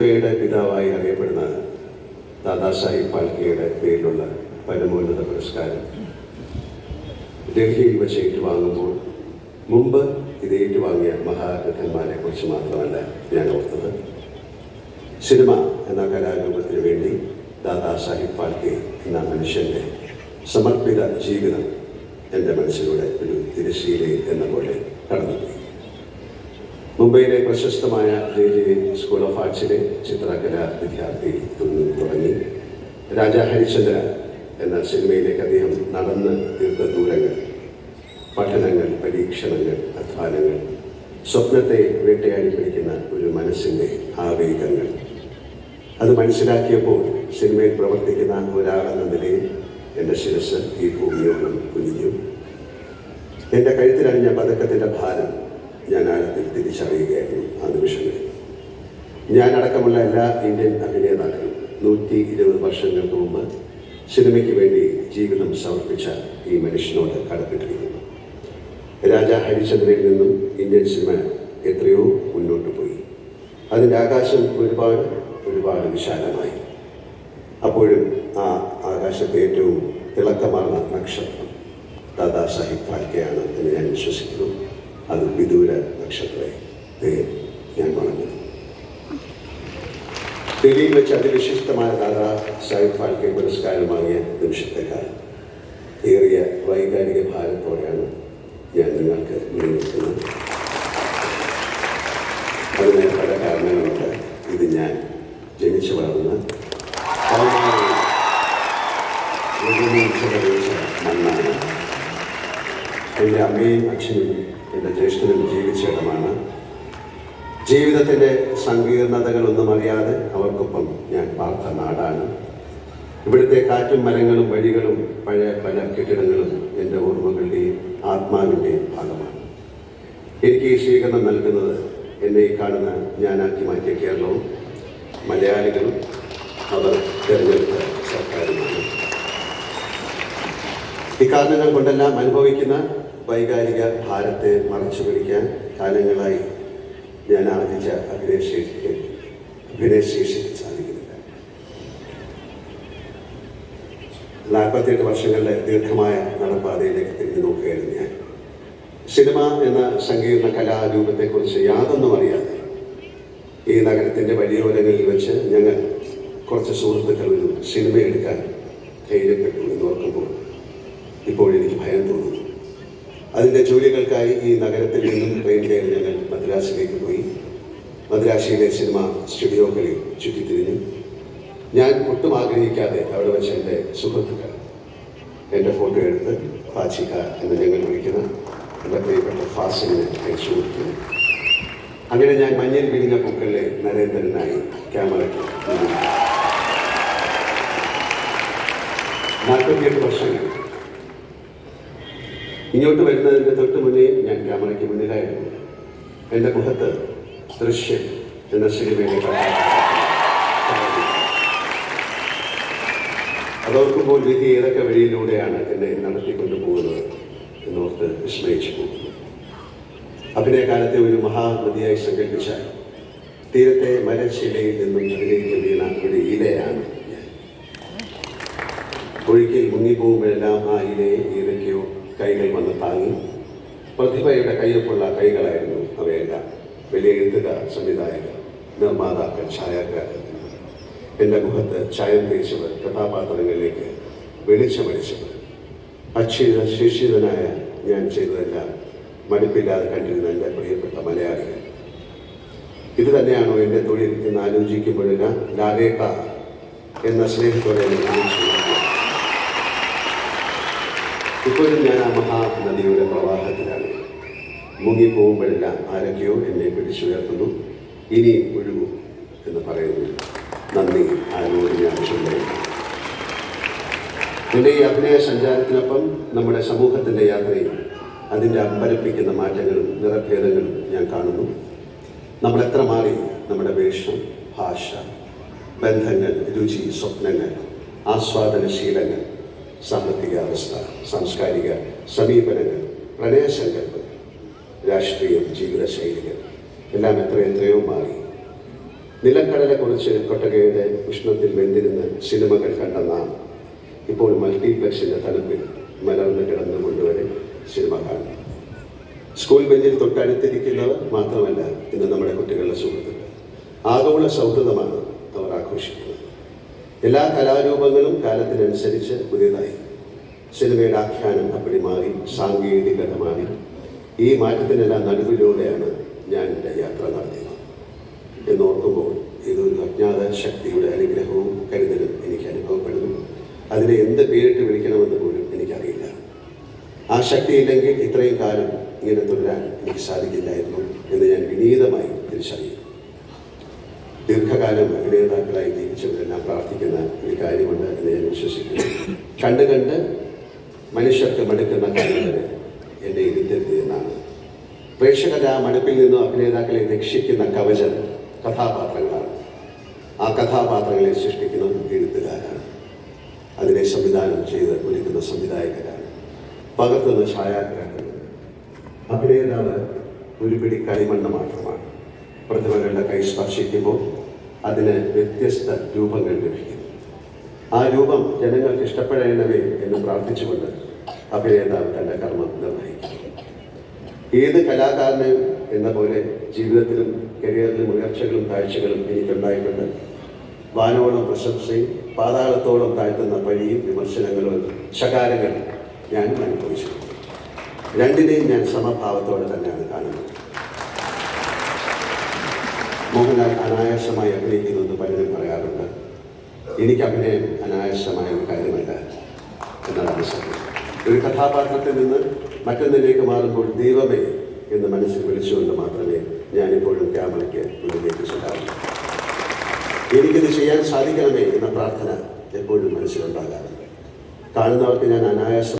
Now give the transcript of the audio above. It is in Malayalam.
യുടെ പിതാവായി അറിയപ്പെടുന്ന ദാദാസാഹിബ് ഫാൽക്കെയുടെ പേരിലുള്ള പരമോന്നത പുരസ്കാരം ഡൽഹിയിൽ വെച്ച് ഏറ്റുവാങ്ങുമ്പോൾ മുമ്പ് ഇത് ഏറ്റുവാങ്ങിയ മഹാരഥന്മാരെ കുറിച്ച് മാത്രമല്ല ഞാൻ ഓർത്തത്. സിനിമ എന്ന കലാരൂപത്തിന് വേണ്ടി ദാദാസാഹിബ് ഫാൽക്കെ എന്ന മനുഷ്യന്റെ സമർപ്പിത ജീവിതം എന്റെ മനസ്സിലൂടെ ഒരു തിരശ്ശീലയിൽ എന്ന പോലെ കടന്നുപോയി. മുംബൈയിലെ പ്രശസ്തമായ ജെ ജെ സ്കൂൾ ഓഫ് ആർട്സിലെ ചിത്രകല വിദ്യാർത്ഥി തുടങ്ങി. രാജാ ഹരിചന്ദ്ര എന്ന സിനിമയിലേക്ക് അദ്ദേഹം നടന്ന് തീർത്ത ദൂരങ്ങൾ പഠനങ്ങൾ പരീക്ഷണങ്ങൾ അധ്വാനങ്ങൾ സ്വപ്നത്തെ വേട്ടയാടി പിടിക്കുന്ന ഒരു മനസ്സിന്റെ ആവേഗങ്ങൾ. അത് മനസ്സിലാക്കിയപ്പോൾ സിനിമയിൽ പ്രവർത്തിക്കുന്ന ഒരാളെന്ന നിലയിൽ എന്റെ ശിരസ് ഈ ഭൂമിയോളം കുനിഞ്ഞു. എന്റെ കഴുത്തിലണിഞ്ഞ പതക്കത്തിന്റെ ഭാരം ഞാൻ ആഴത്തിൽ തിരിച്ചറിയുകയായിരുന്നു ആ ഞാൻ അടക്കമുള്ള എല്ലാ ഇന്ത്യൻ അഭിനേതാക്കളും നൂറ്റി ഇരുപത് വർഷങ്ങൾക്ക് മുമ്പ് സിനിമയ്ക്ക് വേണ്ടി ജീവിതം സമർപ്പിച്ച ഈ മനുഷ്യനോട് കടപ്പെട്ടിരിക്കുന്നു. രാജാ ഹരിചന്ദ്രയിൽ നിന്നും ഇന്ത്യൻ സിനിമ എത്രയോ മുന്നോട്ട് പോയി. അതിന്റെ ആകാശം ഒരുപാട് ഒരുപാട് വിശാലമായി. അപ്പോഴും ആ ആകാശത്തെ ഏറ്റവും തിളക്കമാർന്ന നക്ഷത്രം ദാദാ സാഹിബ് ഫാൽക്കെയാണ് എന്ന് ഞാൻ വിശ്വസിക്കുന്നു. അത് വിദൂര നക്ഷത്രത്തെ ഞാൻ പറഞ്ഞത്. ഡൽഹിയിൽ വെച്ച് അതിവിശിഷ്ടമായ ദാദാ സാഹിബ് ഫാൽക്കെ പുരസ്കാരം വാങ്ങിയ നിമിഷത്തെ കാലം ഏറിയ വൈകാരിക ഭാരത്തോടെയാണ് ഞാൻ നിങ്ങൾക്ക് മുന്നിൽ നിൽക്കുന്നത് അതിന് പല കാരണങ്ങളുണ്ട്. ഇത് ഞാൻ ജനിച്ചു വളർന്ന മണ്ണാണ്. എന്റെ അമ്മയും അച്ഛനും എന്റെ ജ്യേഷ്ഠനും ജീവിച്ച ഇടമാണ് ജീവിതത്തിന്റെ സങ്കീർണതകളൊന്നും അറിയാതെ അവർക്കൊപ്പം ഞാൻ പാർത്ത നാടാണ്. ഇവിടുത്തെ കാറ്റും മരങ്ങളും വഴികളും പഴയ പല കെട്ടിടങ്ങളും എന്റെ ഓർമ്മകളുടെയും ആത്മാവിന്റെയും ഭാഗമാണ്. എനിക്ക് ഈ സ്വീകരണം നൽകുന്നത് എന്നെ ഈ കാണുന്ന ഞാനാക്കി മാറ്റിയ കേരളവും മലയാളികളും അവർ തിരഞ്ഞെടുത്ത സർക്കാരുമാണ്. ഇക്കാരണങ്ങൾ കൊണ്ടെല്ലാം അനുഭവിക്കുന്ന വൈകാരിക ഭാരത്തെ മറച്ചു പിടിക്കാൻ കാലങ്ങളായി ഞാൻ ആർജിച്ച അഭിനയശേഷിക്ക് അഭിനയശേഷിക്ക് സാധിക്കുന്നില്ല. നാൽപ്പത്തിയെട്ട് വർഷങ്ങളിലെ ദീർഘമായ നടപ്പാതയിലേക്ക് തിരിഞ്ഞു നോക്കുകയായിരുന്നു ഞാൻ. സിനിമ എന്ന സങ്കീർണ കലാരൂപത്തെക്കുറിച്ച് യാതൊന്നും അറിയാതെ ഈ നഗരത്തിന്റെ വഴിയോരങ്ങളിൽ വെച്ച് ഞങ്ങൾ കുറച്ച് സുഹൃത്തുക്കൾ ഒരു സിനിമ എടുക്കാൻ ധൈര്യപ്പെട്ടു എന്ന് ഓർക്കുമ്പോൾ ഇപ്പോൾ എനിക്ക് ഭയം തോന്നുന്നു. അതിന്റെ ജോലികൾക്കായി ഈ നഗരത്തിൽ നിന്നും ട്രെയിൻ കയറി ഞങ്ങൾ മദ്രാസിലേക്ക് പോയി. മദ്രാസിയിലെ സിനിമ സ്റ്റുഡിയോകളിൽ ചുറ്റിത്തിരിഞ്ഞു. ഞാൻ ഒട്ടും ആഗ്രഹിക്കാതെ അവിടെ വെച്ച് എന്റെ സുഹൃത്തുക്കൾ എന്റെ ഫോട്ടോ എടുത്ത് ഫാച്ചിക എന്ന് ഞങ്ങൾ വിളിക്കുന്ന എന്റെ പ്രിയപ്പെട്ട ഫാസിനെ അയച്ചു കൊടുത്തു. അങ്ങനെ ഞാൻ മഞ്ഞൽ വിരിഞ്ഞ പൂക്കളിലെ നരേന്ദ്രനായി ക്യാമറയ്ക്ക്. നാൽപ്പത്തിയെട്ട് വർഷങ്ങൾ ഇങ്ങോട്ട് വരുന്നതിന്റെ തൊട്ട് മുന്നേ ഞാൻ ക്യാമറയ്ക്ക് മുന്നിലായിരുന്നു. എന്റെ മുഖത്ത് ദൃശ്യം എന്ന സിനിമയിലെ അതോർക്കുമ്പോൾ വിധി ഏതൊക്കെ വഴിയിലൂടെയാണ് എന്നെ നടത്തിക്കൊണ്ടു പോകുന്നത് എന്നോർത്ത് വിസ്മയിച്ചു പോകുന്നു. അഭിനയകാലത്തെ ഒരു മഹാനദിയായി സങ്കല്പിച്ച തീരത്തെ മരശിലയിൽ നിന്നും അതിലേക്ക് വീണ ഒരു ഇലയാണ് ഞാൻ. ഒഴുക്കിൽ മുങ്ങിപ്പോകുമ്പോഴെല്ലാം ആ ഇലയെ ഏതൊക്കെയോ കൈകൾ വന്ന് താങ്ങി. പ്രതിഭയുടെ കയ്യൊപ്പുള്ള കൈകളായിരുന്നു അവയെല്ലാം. വലിയ എഴുത്തുകാർ സംവിധായകർ നിർമ്മാതാക്കൾ ഛായാഗ്രാഹകർ. എന്റെ മുഖത്ത് ചായം തേച്ചവർ കഥാപാത്രങ്ങളിലേക്ക് വെളിച്ചമടിച്ചവർ അക്ഷീത ശിക്ഷിതനായ ഞാൻ ചെയ്തതെല്ലാം മടുപ്പില്ലാതെ കണ്ടിരുന്ന എന്റെ പ്രിയപ്പെട്ട മലയാളികൾ. ഇത് തന്നെയാണോ എന്റെ തൊഴിൽ എന്ന് ആലോചിക്കുമ്പോഴെല്ലാം ലാലേട്ട എന്ന സ്നേഹത്തോടെ വിളിച്ചു ഇപ്പോഴും ഞാൻ ആ മഹാനദിയുടെ പ്രവാഹത്തിലാണ്. മുങ്ങിപ്പോകുമ്പോഴെല്ലാം ആരൊക്കെയോ എന്നെ പിടിച്ചുയർത്തുന്നു. ഇനി ഒഴുകൂ എന്ന് പറയുന്നു. നന്ദി. ആരോട് ഞാൻ ചൊല്ലുന്നു എന്റെ ഈ അഭിനയ സഞ്ചാരത്തിനൊപ്പം നമ്മുടെ സമൂഹത്തിന്റെ യാത്രയും അതിന്റെ അമ്പരപ്പിക്കുന്ന മാറ്റങ്ങളും നിറഭേദങ്ങളും ഞാൻ കാണുന്നു. നമ്മൾ മാറി നമ്മുടെ വേഷം ഭാഷ ബന്ധങ്ങൾ രുചി സ്വപ്നങ്ങൾ ആസ്വാദനശീലങ്ങൾ സാമ്പത്തിക അവസ്ഥ സാംസ്കാരിക സമീപനങ്ങൾ പ്രണയസങ്കല്പങ്ങൾ രാഷ്ട്രീയം ജീവിതശൈലികൾ എല്ലാം എത്രയെത്രയോ മാറി. നിലക്കടലെ കുറിച്ച് കൊട്ടകയുടെ ഉഷ്ണത്തിൽ വെന്തിരുന്ന സിനിമകൾ കണ്ട നാം ഇപ്പോൾ മൾട്ടിപ്ലക്സിന്റെ തണുപ്പിൽ മലർന്ന് കിടന്നുകൊണ്ടുവരെ സിനിമ കാണും സ്കൂൾ ബെഞ്ചിൽ തൊട്ടടുത്തിരിക്കുന്നവർ മാത്രമല്ല ഇന്ന് നമ്മുടെ കുട്ടികളുടെ സുഹൃത്തുക്കൾ. ആഗോള സൗഹൃദമാണ് അവർ ആഘോഷിക്കുന്നത്. എല്ലാ കലാരൂപങ്ങളും കാലത്തിനനുസരിച്ച് പുതിയതായി. സിനിമയുടെ ആഖ്യാനം അപ്പടി മാറി സാങ്കേതികത മാറി. ഈ മാറ്റത്തിനെല്ലാം നടുവിലൂടെയാണ് ഞാൻ എന്റെ യാത്ര നടത്തിയത്. എന്നോർക്കുമ്പോൾ ഇതൊരു അജ്ഞാത ശക്തിയുടെ അനുഗ്രഹവും കരുതലും എനിക്ക് അനുഭവപ്പെടുന്നു. അതിനെ എന്ത് പേരിട്ട് വിളിക്കണമെന്ന് പോലും എനിക്കറിയില്ല. ആ ശക്തിയില്ലെങ്കിൽ ഇത്രയും കാലം ഇങ്ങനെ തുടരാൻ എനിക്ക് സാധിക്കില്ലായിരുന്നു എന്ന് ഞാൻ വിനീതമായി തിരിച്ചറിയുന്നു. ദീർഘകാലം അഭിനേതാക്കളായി ജീവിച്ചവരെല്ലാം പ്രാർത്ഥിക്കുന്ന ഒരു കാര്യമുണ്ട് എന്ന് ഞാൻ വിശ്വസിക്കുന്നു. കണ്ട് കണ്ട് മനുഷ്യർക്ക് മടുക്കുന്ന കാര്യങ്ങൾ എന്റെ ഇരുത്തരുത് എന്നാണ്. പ്രേക്ഷകർ ആ മടുപ്പിൽ നിന്നും അഭിനേതാക്കളെ രക്ഷിക്കുന്ന കവചം കഥാപാത്രങ്ങളാണ്. ആ കഥാപാത്രങ്ങളെ സൃഷ്ടിക്കുന്നത് എഴുത്തുകാരാണ്. അതിനെ സംവിധാനം ചെയ്ത് ഒരുക്കുന്ന സംവിധായകരാണ്. പകർത്തുന്ന ഛായാഗ്രഹങ്ങൾ. അഭിനേതാവ് ഒരു പിടി കളിമണ്ണ് മാത്രമാണ്. പ്രതിഭകളുടെ കൈ സ്പർശിക്കുമ്പോൾ അതിന് വ്യത്യസ്ത രൂപങ്ങൾ ലഭിക്കുന്നു. ആ രൂപം ജനങ്ങൾക്ക് ഇഷ്ടപ്പെടേണ്ടവേ എന്ന് പ്രാർത്ഥിച്ചുകൊണ്ട് അഭിനേതാവ് തന്റെ കർമ്മം നിർവഹിക്കുന്നു. ഏത് കലാകാരന് എന്ന പോലെ ജീവിതത്തിലും കരിയറിലും ഉയർച്ചകളും താഴ്ചകളും എനിക്കുണ്ടായിട്ടുണ്ട്. വാനോളം പ്രശംസയും പാതാളത്തോളം താഴ്ത്തുന്ന പഴിയും വിമർശനങ്ങളും ശകാരങ്ങളും ഞാൻ അനുഭവിച്ചു രണ്ടിനെയും ഞാൻ സമഭാവത്തോടെ തന്നെയാണ് കാണുന്നത്. മോഹൻലാൽ അനായാസമായി അഭിനയിക്കുന്നുവെന്ന് പലരും പറയാറുണ്ട്. എനിക്ക് അഭിനയം അനായാസമായ ഒരു കാര്യമല്ല എന്നാണ് സത്യം ഒരു കഥാപാത്രത്തിൽ നിന്ന് മറ്റൊന്നിലേക്ക് മാറുമ്പോൾ ദൈവമേ എന്ന് മനസ്സിൽ വിളിച്ചുകൊണ്ട് മാത്രമേ ഞാനിപ്പോഴും ക്യാമറയ്ക്ക് മുന്നിലേക്ക് ചെല്ലാറുള്ളൂ. എനിക്കിത് ചെയ്യാൻ സാധിക്കണമേ എന്ന പ്രാർത്ഥന എപ്പോഴും മനസ്സിലുണ്ടാകാറുണ്ട്. കാണുന്നവർക്ക് ഞാൻ അനായാസം